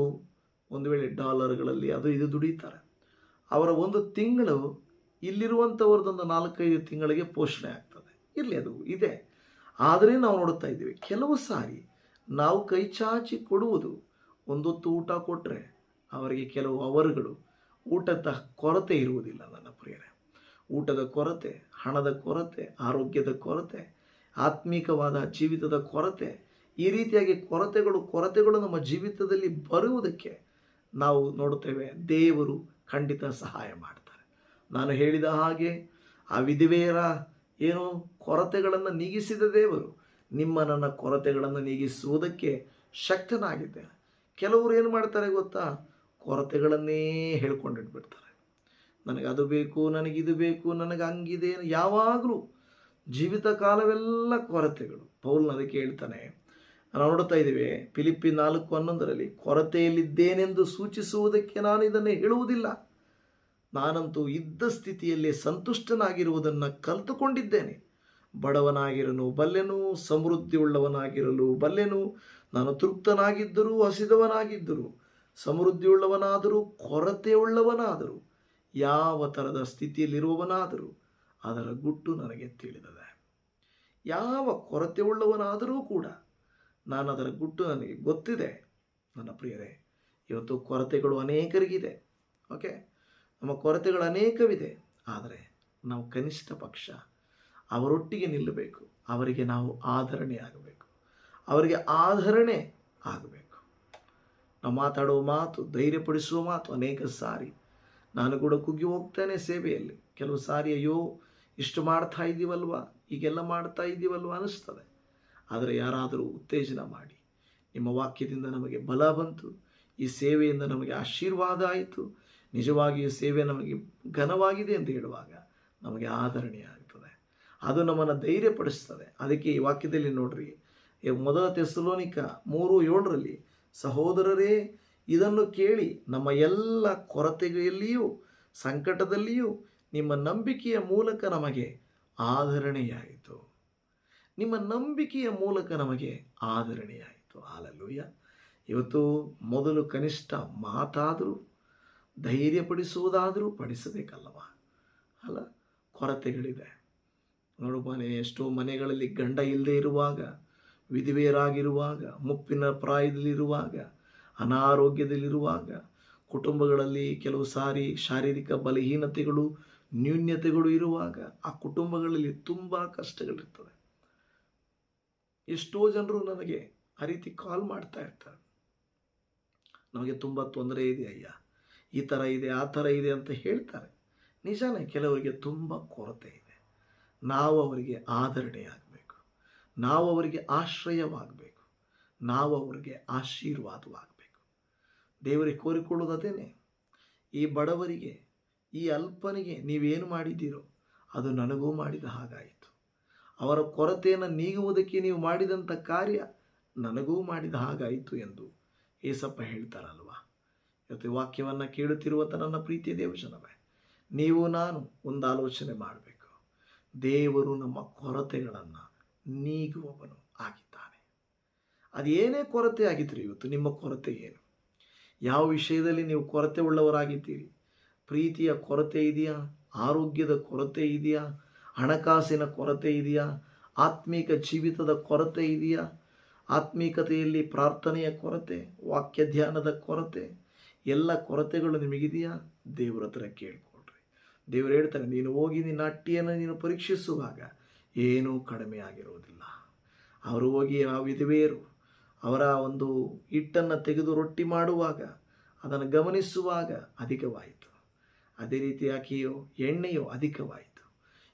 ಒಂದು ವೇಳೆ ಡಾಲರ್ಗಳಲ್ಲಿ ಅದು ಇದು ದುಡಿತಾರೆ. ಅವರ ಒಂದು ತಿಂಗಳು ಇಲ್ಲಿರುವಂಥವ್ರದ್ದೊಂದು ನಾಲ್ಕೈದು ತಿಂಗಳಿಗೆ ಪೋಷಣೆ ಆಗ್ತದೆ. ಇರಲಿ ಅದು ಇದೆ. ಆದರೆ ನಾವು ನೋಡುತ್ತಾ ಇದ್ದೀವಿ, ಕೆಲವು ಸಾರಿ ನಾವು ಕೈ ಚಾಚಿ ಕೊಡುವುದು, ಒಂದೊತ್ತು ಊಟ ಕೊಟ್ಟರೆ ಅವರಿಗೆ ಕೆಲವು ಅವರುಗಳು ಊಟದ ಕೊರತೆ ಇರುವುದಿಲ್ಲ ನನ್ನ ಪ್ರಿಯರೇ. ಊಟದ ಕೊರತೆ, ಹಣದ ಕೊರತೆ, ಆರೋಗ್ಯದ ಕೊರತೆ, ಆತ್ಮೀಕವಾದ ಜೀವಿತದ ಕೊರತೆ ಈ ರೀತಿಯಾಗಿ ಕೊರತೆಗಳು ಕೊರತೆಗಳು ನಮ್ಮ ಜೀವಿತದಲ್ಲಿ ಬರುವುದಕ್ಕೆ ನಾವು ನೋಡುತ್ತೇವೆ. ದೇವರು ಖಂಡಿತ ಸಹಾಯ ಮಾಡ್ತಾರೆ. ನಾನು ಹೇಳಿದ ಹಾಗೆ ಆ ವಿಧವೆಯರ ಏನು ಕೊರತೆಗಳನ್ನು ನೀಗಿಸಿದ ದೇವರು ನಿಮ್ಮ ನನ್ನ ಕೊರತೆಗಳನ್ನು ನೀಗಿಸುವುದಕ್ಕೆ ಶಕ್ತನಾಗಿದ್ದೇನೆ. ಕೆಲವರು ಏನು ಮಾಡ್ತಾರೆ ಗೊತ್ತಾ? ಕೊರತೆಗಳನ್ನೇ ಹೇಳ್ಕೊಂಡಿಟ್ಬಿಡ್ತಾರೆ. ನನಗೆ ಅದು ಬೇಕು ನನಗಿದು ಬೇಕು, ನನಗೆ ಹಂಗಿದೆ, ಯಾವಾಗಲೂ ಜೀವಿತ ಕಾಲವೆಲ್ಲ ಕೊರತೆಗಳು. ಪೌಲ್ನ ಅದಕ್ಕೆ ಹೇಳ್ತಾನೆ ನಾವು ನೋಡ್ತಾ ಇದ್ದೀವಿ, ಫಿಲಿಪ್ಪಿ ನಾಲ್ಕು ಹನ್ನೊಂದರಲ್ಲಿ ಕೊರತೆಯಲ್ಲಿದ್ದೇನೆಂದು ಸೂಚಿಸುವುದಕ್ಕೆ ನಾನು ಇದನ್ನು ಹೇಳುವುದಿಲ್ಲ. ನಾನಂತೂ ಇದ್ದ ಸ್ಥಿತಿಯಲ್ಲಿ ಸಂತುಷ್ಟನಾಗಿರುವುದನ್ನು ಕಲಿತುಕೊಂಡಿದ್ದೇನೆ. ಬಡವನಾಗಿರಲು ಬಲ್ಲೆನು ಸಮೃದ್ಧಿ ಉಳ್ಳವನಾಗಿರಲು ಬಲ್ಲೆನು, ನಾನು ತೃಪ್ತನಾಗಿದ್ದರೂ ಹಸಿದವನಾಗಿದ್ದರೂ, ಸಮೃದ್ಧಿಯುಳ್ಳವನಾದರೂ ಕೊರತೆಯುಳ್ಳವನಾದರೂ, ಯಾವ ಥರದ ಸ್ಥಿತಿಯಲ್ಲಿರುವವನಾದರೂ ಅದರ ಗುಟ್ಟು ನನಗೆ ತಿಳಿದಿದೆ. ಯಾವ ಕೊರತೆಯುಳ್ಳವನಾದರೂ ಕೂಡ ನಾನು ಅದರ ಗುಟ್ಟು ನನಗೆ ಗೊತ್ತಿದೆ, ನನ್ನ ಪ್ರಿಯರೇ. ಇವತ್ತು ಕೊರತೆಗಳು ಅನೇಕರಿಗಿದೆ, ಓಕೆ? ನಮ್ಮ ಕೊರತೆಗಳು ಅನೇಕವಿದೆ, ಆದರೆ ನಾವು ಕನಿಷ್ಠ ಪಕ್ಷ, ಅವರೊಟ್ಟಿಗೆ ನಿಲ್ಲಬೇಕು, ಅವರಿಗೆ ನಾವು ಆಧರಣೆ ಆಗಬೇಕು, ಅವರಿಗೆ ಆಧರಣೆ ಆಗಬೇಕು. ನಾವು ಮಾತಾಡುವ ಮಾತು, ಧೈರ್ಯಪಡಿಸುವ ಮಾತು ಅನೇಕ ಸಾರಿ. ನಾನು ಕೂಡ ಕುಗ್ಗಿ ಹೋಗ್ತೇನೆ ಸೇವೆಯಲ್ಲಿ. ಕೆಲವು ಸಾರಿ ಅಯ್ಯೋ, ಇಷ್ಟು ಮಾಡ್ತಾ ಇದ್ದೀವಲ್ವ ಈಗೆಲ್ಲ ಮಾಡ್ತಾ ಇದ್ದೀವಲ್ವ ಅನಿಸ್ತದೆ ಆದರೆ ಯಾರಾದರೂ ಉತ್ತೇಜನ ಮಾಡಿ, ನಿಮ್ಮ ವಾಕ್ಯದಿಂದ ನಮಗೆ ಬಲ ಬಂತು, ಈ ಸೇವೆಯಿಂದ ನಮಗೆ ಆಶೀರ್ವಾದ ಆಯಿತು. ನಿಜವಾಗಿ ಈ ಸೇವೆ ನಮಗೆ ಘನವಾಗಿದೆ ಎಂದು ಹೇಳುವಾಗ ನಮಗೆ ಆಧರಣೆ ಆಗ್ತದೆ. ಅದು ನಮ್ಮನ್ನು ಧೈರ್ಯಪಡಿಸ್ತದೆ. ಅದಕ್ಕೆ ಈ ವಾಕ್ಯದಲ್ಲಿ ನೋಡ್ರಿ ಮೊದಲ ತೆಸಲೋನಿಕ ಮೂರು ಏಳರಲ್ಲಿ ಸಹೋದರರೇ, ಇದನ್ನು ಕೇಳಿ ನಮ್ಮ ಎಲ್ಲ ಕೊರತೆಗಳಲ್ಲಿಯೂ ಸಂಕಟದಲ್ಲಿಯೂ ನಿಮ್ಮ ನಂಬಿಕೆಯ ಮೂಲಕ ನಮಗೆ ಆಧರಣೆಯಾಯಿತು ನಿಮ್ಮ ನಂಬಿಕೆಯ ಮೂಲಕ ನಮಗೆ ಆಧರಣೆಯಾಯಿತು ಹಾಲಲ್ಲೂಯ್ಯ ಇವತ್ತು ಮೊದಲು ಕನಿಷ್ಠ ಮಾತಾದರೂ, ಧೈರ್ಯಪಡಿಸುವುದಾದರೂ ಪಡಿಸಬೇಕಲ್ಲವ? ಅಲ್ಲ, ಕೊರತೆಗಳಿದೆ. ನೋಡು ಎಷ್ಟೋ ಮನೆಗಳಲ್ಲಿ ಗಂಡ ಇಲ್ಲದೆ ಇರುವಾಗ, ವಿಧವೆಯರಾಗಿರುವಾಗ, ಮುಪ್ಪಿನ ಪ್ರಾಯದಲ್ಲಿರುವಾಗ, ಅನಾರೋಗ್ಯದಲ್ಲಿರುವಾಗ, ಕುಟುಂಬಗಳಲ್ಲಿ ಕೆಲವು ಸಾರಿ ಶಾರೀರಿಕ ಬಲಹೀನತೆಗಳು, ನ್ಯೂನ್ಯತೆಗಳು ಇರುವಾಗ, ಆ ಕುಟುಂಬಗಳಲ್ಲಿ ತುಂಬ ಕಷ್ಟಗಳಿರ್ತವೆ. ಎಷ್ಟೋ ಜನರು ನನಗೆ ಆ ರೀತಿ ಕಾಲ್ ಮಾಡ್ತಾ ಇರ್ತಾರೆ. ನಮಗೆ ತುಂಬ ತೊಂದರೆ ಇದೆ ಅಯ್ಯ. ಈ ಥರ ಇದೆ, ಆ ಥರ ಇದೆ ಅಂತ ಹೇಳ್ತಾರೆ. ನಿಜಾನೇ ಕೆಲವರಿಗೆ ತುಂಬ ಕೊರತೆ ಇದೆ. ನಾವು ಅವರಿಗೆ ಆಧರಣೆಯಾಗಬೇಕು ನಾವು ಅವರಿಗೆ ಆಶ್ರಯವಾಗಬೇಕು. ನಾವು ಅವರಿಗೆ ಆಶೀರ್ವಾದವಾಗಬೇಕು. ದೇವರಿಗೆ ಕೋರಿಕೊಳ್ಳೋದು ಅದೇನೆ. ಈ ಬಡವರಿಗೆ, ಈ ಅಲ್ಪನಿಗೆ ನೀವೇನು ಮಾಡಿದ್ದೀರೋ, ಅದು ನನಗೂ ಮಾಡಿದ ಹಾಗಾಯಿತು. ಅವರ ಕೊರತೆಯನ್ನು ನೀಗುವುದಕ್ಕೆ ನೀವು ಮಾಡಿದಂಥ ಕಾರ್ಯ ನನಗೂ ಮಾಡಿದ ಹಾಗಾಯಿತು ಎಂದು ಏಸಪ್ಪ ಹೇಳ್ತಾರಲ್ವಾ? ಇವತ್ತು ವಾಕ್ಯವನ್ನು ಕೇಳುತ್ತಿರುವಂಥ ನನ್ನ ಪ್ರೀತಿಯ ದೇವಜನವೇ, ನೀವು ನಾನು ಒಂದು ಆಲೋಚನೆ ಮಾಡಬೇಕು. ದೇವರು ನಮ್ಮ ಕೊರತೆಗಳನ್ನು ನೀಗುವವನು ಆಗಿದ್ದಾನೆ. ಅದೇನೇ ಕೊರತೆ ಆಗಿದ್ರಿ ಇವತ್ತು ನಿಮ್ಮ ಕೊರತೆ ಏನು? ಯಾವ ವಿಷಯದಲ್ಲಿ ನೀವು ಕೊರತೆ ಉಳ್ಳವರಾಗಿದ್ದೀರಿ? ಪ್ರೀತಿಯ ಕೊರತೆ ಇದೆಯಾ? ಆರೋಗ್ಯದ ಕೊರತೆ ಇದೆಯಾ? ಹಣಕಾಸಿನ ಕೊರತೆ ಇದೆಯಾ? ಆತ್ಮೀಕ ಜೀವಿತದ ಕೊರತೆ ಇದೆಯಾ? ಆತ್ಮೀಕತೆಯಲ್ಲಿ ಪ್ರಾರ್ಥನೆಯ ಕೊರತೆ ವಾಕ್ಯ ಧ್ಯಾನದ ಕೊರತೆ, ಎಲ್ಲ ಕೊರತೆಗಳು ನಿಮಗಿದೆಯಾ? ದೇವ್ರ ಹತ್ರ ಕೇಳ್ಕೊಳ್ರಿ. ದೇವರು ಹೇಳ್ತಾರೆ ನೀನು ಹೋಗಿ ನಿನ್ನ ಅಟ್ಟಿಯನ್ನು ನೀನು ಪರೀಕ್ಷಿಸುವಾಗ ಏನೂ ಕಡಿಮೆ ಆಗಿರುವುದಿಲ್ಲ. ಅವರು ಹೋಗಿ ಆ ವಿಧವೆಯರು, ಅವರ ಒಂದು ಹಿಟ್ಟನ್ನು ತೆಗೆದು ರೊಟ್ಟಿ ಮಾಡುವಾಗ, ಅದನ್ನು ಗಮನಿಸುವಾಗ ಅಧಿಕವಾಯಿತು. ಅದೇ ರೀತಿ ಆಕೆಯೋ ಎಣ್ಣೆಯೋ ಅಧಿಕವಾಯಿತು.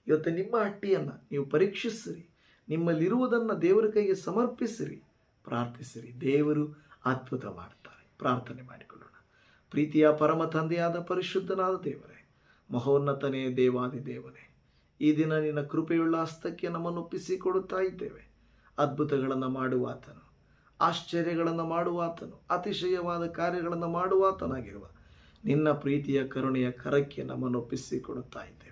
ಇವತ್ತು ನಿಮ್ಮ ಹಟ್ಟಿಯನ್ನು ನೀವು ಪರೀಕ್ಷಿಸಿರಿ. ನಿಮ್ಮಲ್ಲಿರುವುದನ್ನು ದೇವರ ಕೈಗೆ ಸಮರ್ಪಿಸಿರಿ. ಪ್ರಾರ್ಥಿಸಿರಿ. ದೇವರು ಅದ್ಭುತ ಮಾಡ್ತಾರೆ ಪ್ರಾರ್ಥನೆ ಮಾಡಿಕೊಳ್ಳೋಣ. ಪ್ರೀತಿಯ ಪರಮ ತಂದೆಯಾದ ಪರಿಶುದ್ಧನಾದ ದೇವರೇ, ಮಹೋನ್ನತನೇ ದೇವಾದಿ ದೇವನೇ ಈ ದಿನ ನಿನ್ನ ಕೃಪೆಯುಳ್ಳ ಹಸ್ತಕ್ಕೆ ನಮ್ಮನ್ನು ಒಪ್ಪಿಸಿಕೊಡುತ್ತಾ ಇದ್ದೇವೆ. ಅದ್ಭುತಗಳನ್ನು ಮಾಡುವಾತನು, ಆಶ್ಚರ್ಯಗಳನ್ನು ಮಾಡುವಾತನು, ಅತಿಶಯವಾದ ಕಾರ್ಯಗಳನ್ನು ಮಾಡುವಾತನಾಗಿರುವ ನಿನ್ನ ಪ್ರೀತಿಯ ಕರುಣೆಯ ಕರಕ್ಕೆ ನಮ್ಮನ್ನು ಒಪ್ಪಿಸಿಕೊಡುತ್ತಾ ಇದ್ದೇವೆ.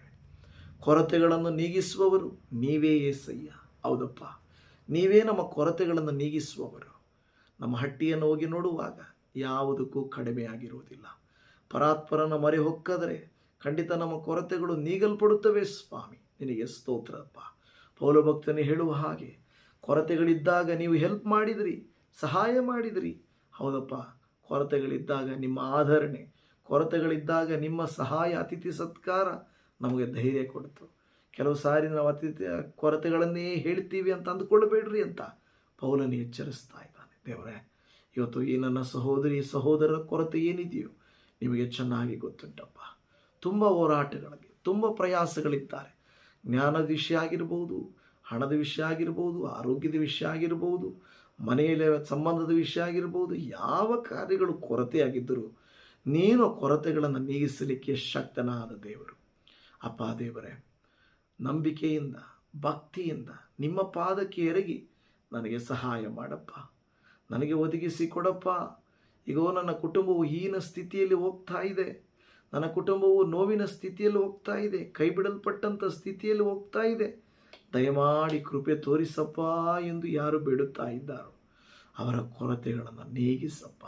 ಕೊರತೆಗಳನ್ನು ನೀಗಿಸುವವರು ನೀವೇ ಏಸಯ್ಯ. ಹೌದಪ್ಪ. ನೀವೇ ನಮ್ಮ ಕೊರತೆಗಳನ್ನು ನೀಗಿಸುವವರು. ನಮ್ಮ ಹಟ್ಟಿಯನ್ನು ಹೋಗಿ ನೋಡುವಾಗ ಯಾವುದಕ್ಕೂ ಕಡಿಮೆಯಾಗಿರುವುದಿಲ್ಲ ಪರಾತ್ಪರನ ಮರೆ ಹೊಕ್ಕಾದರೆ ಖಂಡಿತ ನಮ್ಮ ಕೊರತೆಗಳು ನೀಗಲ್ಪಡುತ್ತವೆ ಸ್ವಾಮಿ. ನಿನಗೆ ಸ್ತೋತ್ರಪ್ಪ ಪೌಲಭಕ್ತನೇ ಹೇಳುವ ಹಾಗೆ, ಕೊರತೆಗಳಿದ್ದಾಗ ನೀವು ಹೆಲ್ಪ್ ಮಾಡಿದಿರಿ, ಸಹಾಯ ಮಾಡಿದಿರಿ. ಹೌದಪ್ಪ. ಕೊರತೆಗಳಿದ್ದಾಗ ನಿಮ್ಮ ಆಧರಣೆ, ಕೊರತೆಗಳಿದ್ದಾಗ ನಿಮ್ಮ ಸಹಾಯ, ಅತಿಥಿ ಸತ್ಕಾರ ನಮಗೆ ಧೈರ್ಯ ಕೊಡ್ತು. ಕೆಲವು ಸಾರಿ ನಾವು ಅತಿಥಿ ಕೊರತೆಗಳನ್ನೇ ಹೇಳ್ತೀವಿ ಅಂತ ಅಂದುಕೊಳ್ಳಬೇಡ್ರಿ ಅಂತ ಪೌಲನು ಎಚ್ಚರಿಸ್ತಾ ಇದ್ದಾನೆ. ದೇವರೇ, ಇವತ್ತು ಈ ನನ್ನ ಸಹೋದರಿ ಸಹೋದರರ ಕೊರತೆ ಏನಿದೆಯೋ ನಿಮಗೆ ಚೆನ್ನಾಗಿ ಗೊತ್ತುಂಟಪ್ಪ. ತುಂಬ ಹೋರಾಟಗಳಲ್ಲಿ ತುಂಬ ಪ್ರಯಾಸಗಳಿದ್ದಾರೆ. ಜ್ಞಾನದ ವಿಷಯ ಆಗಿರ್ಬೋದು, ಹಣದ ವಿಷಯ ಆಗಿರ್ಬೋದು, ಆರೋಗ್ಯದ ವಿಷಯ ಆಗಿರ್ಬೋದು, ಮನೆಯಲ್ಲಿ ಸಂಬಂಧದ ವಿಷಯ ಆಗಿರ್ಬೋದು, ಯಾವ ಕಾರ್ಯಗಳು ಕೊರತೆಯಾಗಿದ್ದರೂ ನೀನು ಕೊರತೆಗಳನ್ನು ನೀಗಿಸಲಿಕ್ಕೆ ಶಕ್ತನಾದ ದೇವರು. ಅಪ್ಪ ದೇವರೇ, ನಂಬಿಕೆಯಿಂದ, ಭಕ್ತಿಯಿಂದ ನಿಮ್ಮ ಪಾದಕ್ಕೆ ಎರಗಿ ನನಗೆ ಸಹಾಯ ಮಾಡಪ್ಪ. ನನಗೆ ಒದಗಿಸಿ ಕೊಡಪ್ಪ. ಈಗೋ ನನ್ನ ಕುಟುಂಬವು ಹೀನ ಸ್ಥಿತಿಯಲ್ಲಿ ಹೋಗ್ತಾ ಇದೆ. ನನ್ನ ಕುಟುಂಬವು ನೋವಿನ ಸ್ಥಿತಿಯಲ್ಲಿ ಹೋಗ್ತಾ ಇದೆ. ಕೈ ಬಿಡಲ್ಪಟ್ಟಂಥ ಸ್ಥಿತಿಯಲ್ಲಿ ಹೋಗ್ತಾ ಇದೆ. ದಯಮಾಡಿ ಕೃಪೆ ತೋರಿಸಪ್ಪ ಎಂದು ಯಾರು ಬೇಡುತ್ತಾ ಇದ್ದಾರೋ, ಅವರ ಕೊರತೆಗಳನ್ನು ನೀಗಿಸಪ್ಪ.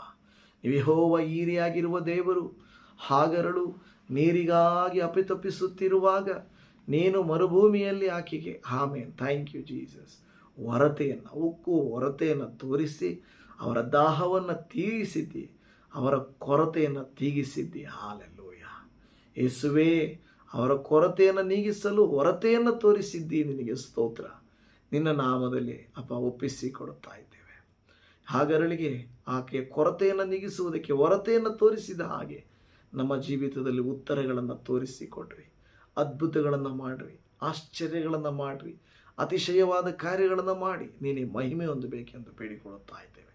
ನೀವೇ ಹೋವ ಈರಿಯಾಗಿರುವ ದೇವರು, ಹಾಗರಳು ನೀರಿಗಾಗಿ ಅಪಿತಪ್ಪಿಸುತ್ತಿರುವಾಗ ನೀನು ಮರುಭೂಮಿಯಲ್ಲಿ ಆಕೆಗೆ ಆಮೇನ್. Thank you Jesus. ಹೊರತೆಯನ್ನು ಉಕ್ಕು ಹೊರತೆಯನ್ನು ತೋರಿಸಿ, ಅವರ ದಾಹವನ್ನು ತೀರಿಸಿದ್ದಿ, ಅವರ ಕೊರತೆಯನ್ನು ತೀಗಿಸಿದ್ದಿ. ಹಾಲೆಲ್ಲೂಯ ಯೇಸುವೇ, ಅವರ ಕೊರತೆಯನ್ನು ನೀಗಿಸಲು ಹೊರತೆಯನ್ನು ತೋರಿಸಿದ್ದಿ ನಿನಗೆ ಸ್ತೋತ್ರ. ನಿನ್ನ ನಾಮದಲ್ಲಿ ಅಪ್ಪ ಒಪ್ಪಿಸಿ ಕೊಡುತ್ತಾ ಇದ್ದೇವೆ. ಹಾಗರಳಿಗೆ ಆಕೆಯ ಕೊರತೆಯನ್ನು ನೀಗಿಸುವುದಕ್ಕೆ ಹೊರತೆಯನ್ನು ತೋರಿಸಿದ ಹಾಗೆ ನಮ್ಮ ಜೀವಿತದಲ್ಲಿ ಉತ್ತರಗಳನ್ನು ತೋರಿಸಿಕೊಡ್ರಿ, ಅದ್ಭುತಗಳನ್ನು ಮಾಡಿರಿ, ಆಶ್ಚರ್ಯಗಳನ್ನು ಮಾಡಿರಿ, ಅತಿಶಯವಾದ ಕಾರ್ಯಗಳನ್ನು ಮಾಡಿ ನೀನೇ ಮಹಿಮೆ ಹೊಂದಬೇಕೆಂದು ಬೇಡಿಕೊಳ್ಳುತ್ತಾ ಇದ್ದೇವೆ.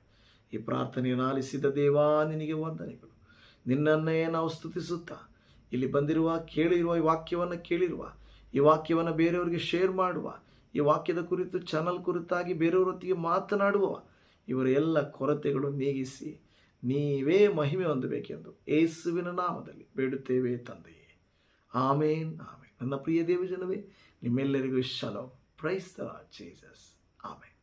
ಈ ಪ್ರಾರ್ಥನೆಯನ್ನು ಆಲಿಸಿದ ದೇವಾ, ನಿನಗೆ ವಂದನೆಗಳು. ನಿನ್ನನ್ನೇ ನಾವು ಸ್ತುತಿಸುತ್ತಾ, ಇಲ್ಲಿ ಬಂದಿರುವ, ಕೇಳಿರುವ, ಈ ವಾಕ್ಯವನ್ನು ಕೇಳಿರುವ, ಈ ವಾಕ್ಯವನ್ನು ಬೇರೆಯವರಿಗೆ ಶೇರ್ ಮಾಡುವ, ಈ ವಾಕ್ಯದ ಕುರಿತು ಚಾನಲ್ ಕುರಿತಾಗಿ ಬೇರೆಯವರೊತ್ತಿಗೆ ಮಾತನಾಡುವ ಇವರ ಎಲ್ಲ ಕೊರತೆಗಳು ನೀಗಿಸಿ ನೀವೇ ಮಹಿಮೆ ಹೊಂದಬೇಕೆಂದು ಏಸುವಿನ ನಾಮದಲ್ಲಿ ಬೇಡುತ್ತೇವೆ ತಂದೆಯೇ. ಆಮೇನ್ ಆಮೇನ್. ನನ್ನ ಪ್ರಿಯ ದೇವಜನವೇ, ನಿಮ್ಮೆಲ್ಲರಿಗೂ shalom praise the Jesus amen.